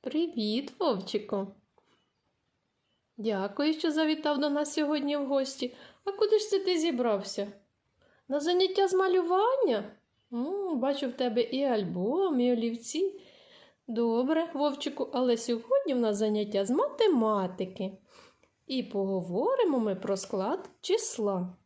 Привіт, Вовчику. Дякую, що завітав до нас сьогодні в гості. А куди ж це ти зібрався? На заняття з малювання? М, бачу в тебе і альбом, і олівці. Добре, Вовчику, але сьогодні в нас заняття з математики. І поговоримо ми про склад числа.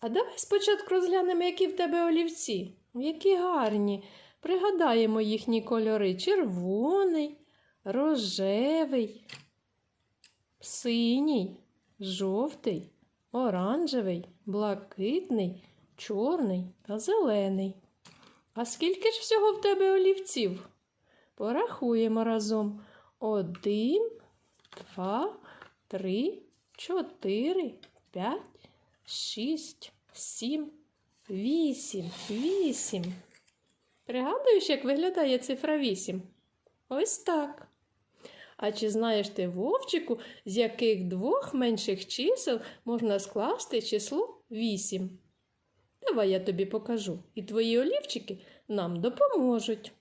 А давай спочатку розглянемо, які в тебе олівці. Які гарні. Пригадаємо їхні кольори: червоний, рожевий, синій, жовтий, оранжевий, блакитний, чорний та зелений. А скільки ж всього в тебе олівців? Порахуємо разом. Один, два, три, чотири, п'ять, шість, сім, вісім, вісім. Пригадуєш, як виглядає цифра 8? Ось так. А чи знаєш ти, Вовчику, з яких двох менших чисел можна скласти число 8? Давай я тобі покажу, і твої олівчики нам допоможуть.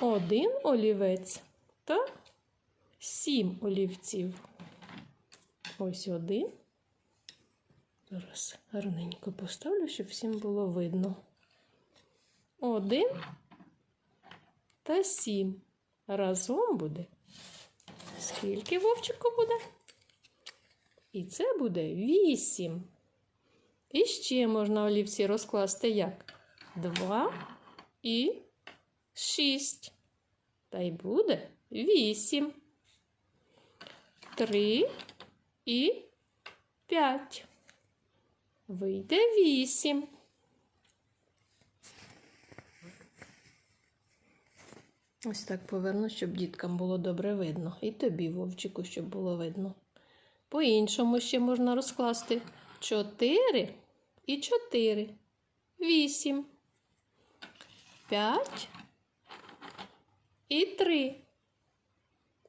Один олівець та сім олівців. Ось один. Зараз гарненько поставлю, щоб всім було видно. Один та сім. Разом буде. Скільки вовчику буде? І це буде вісім. І ще можна олівці розкласти як? Два і шість. Та й буде вісім. Три і п'ять. Вийде вісім. Ось так поверну, щоб діткам було добре видно. І тобі, Вовчику, щоб було видно. По-іншому ще можна розкласти чотири і чотири. Вісім. П'ять і три.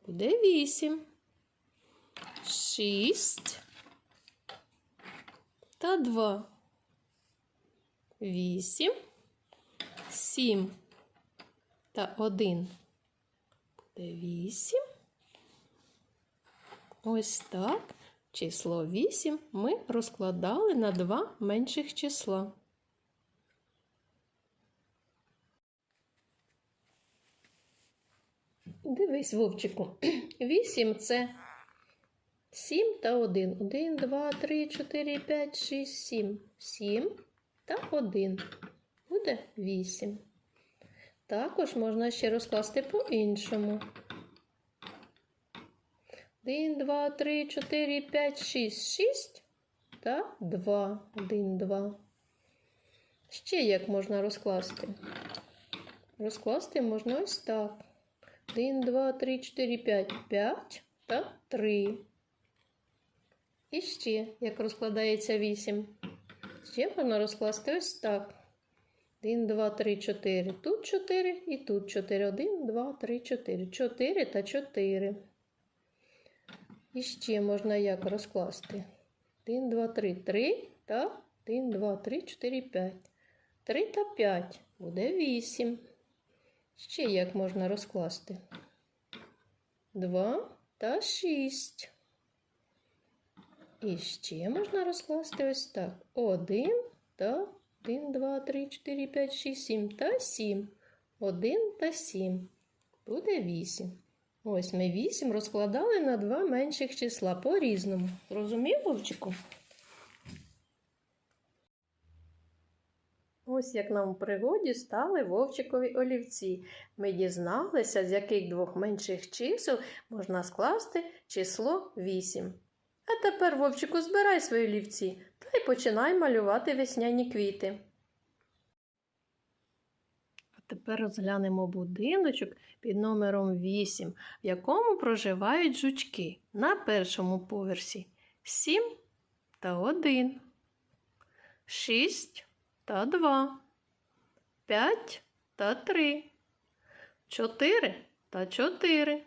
Буде вісім. Шість та 2. 8, 7 та 1 буде 8. Ось так. Число 8 ми розкладали на два менших числа. Дивись, Вовчику. 8 це 7 та 1. 1, 2, 3, 4, 5, 6, 7. 7 та 1. Буде 8. Також можна ще розкласти по-іншому. 1, 2, 3, 4, 5, 6, 6 та 2. 1, 2. Ще як можна розкласти? Розкласти можна ось так. 1, 2, 3, 4, 5, 5 та 3. І ще, як розкладається 8. Ще можна розкласти ось так. 1, 2, 3, 4. Тут 4 і тут 4. 1, 2, 3, 4. 4 та 4. І ще можна як розкласти. 1, 2, 3, 3 та 1, 2, 3, 4, 5. 3 та 5 буде 8. Ще як можна розкласти? 2 та 6. І ще можна розкласти ось так. 1 та 1, 2, 3, 4, 5, 6, 7 та 7. 1 та 7. Буде 8. Ось ми 8 розкладали на два менших числа по-різному. Розумів, Вовчику? Ось як нам у пригоді стали вовчикові олівці. Ми дізналися, з яких двох менших чисел можна скласти число 8. А тепер, Вовчику, збирай свої олівці та й починай малювати весняні квіти. А тепер розглянемо будиночок під номером 8, в якому проживають жучки на першому поверсі 7 та 1, 6 та 2, 5 та 3, 4 та 4,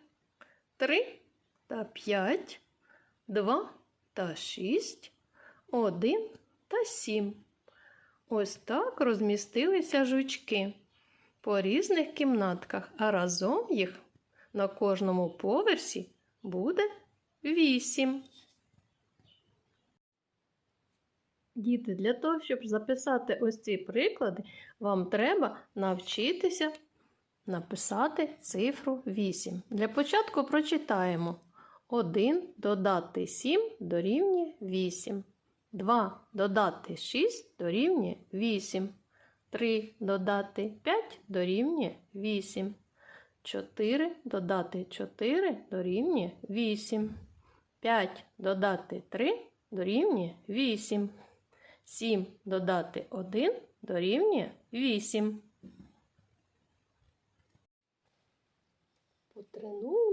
3 та 5, 2 та 6, 1 та 7. Ось так розмістилися жучки. по різних кімнатках, а разом їх на кожному поверсі буде вісім. Діти, для того, щоб записати ось ці приклади, вам треба навчитися написати цифру 8. Для початку прочитаємо 1 додати 7 дорівнює 8. 2 додати 6 дорівнює 8. 3 додати 5 дорівнює 8. 4 додати 4 дорівнює 8. 5 додати 3 дорівнює 8. 7 додати 1 дорівнює 8.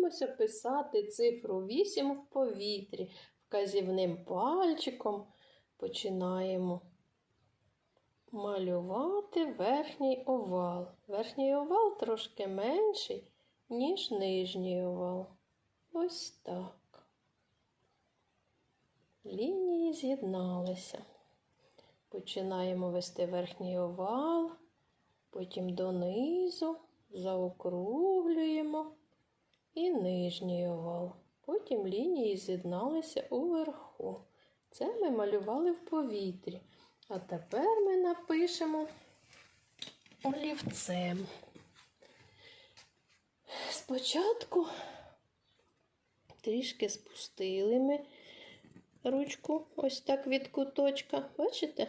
Потренуємося писати цифру 8 в повітрі. Вказівним пальчиком починаємо малювати верхній овал. Верхній овал трошки менший, ніж нижній овал. Ось так. Лінії з'єдналися. Починаємо вести верхній овал, потім донизу, заокруглюємо і нижній овал. Потім лінії з'єдналися уверху. Це ми малювали в повітрі. А тепер ми напишемо олівцем. Спочатку трішки спустили ми ручку ось так від куточка. Бачите?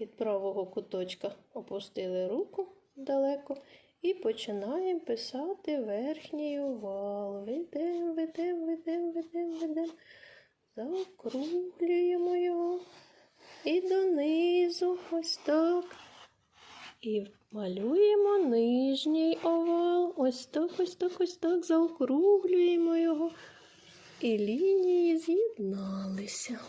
Від правого куточка опустили руку далеко і починаємо писати верхній овал. Ведемо, ведемо, ведемо, ведемо, ведемо. Заокруглюємо його і донизу ось так. І малюємо нижній овал. Ось так, ось так, ось так. Заокруглюємо його. І лінії з'єдналися.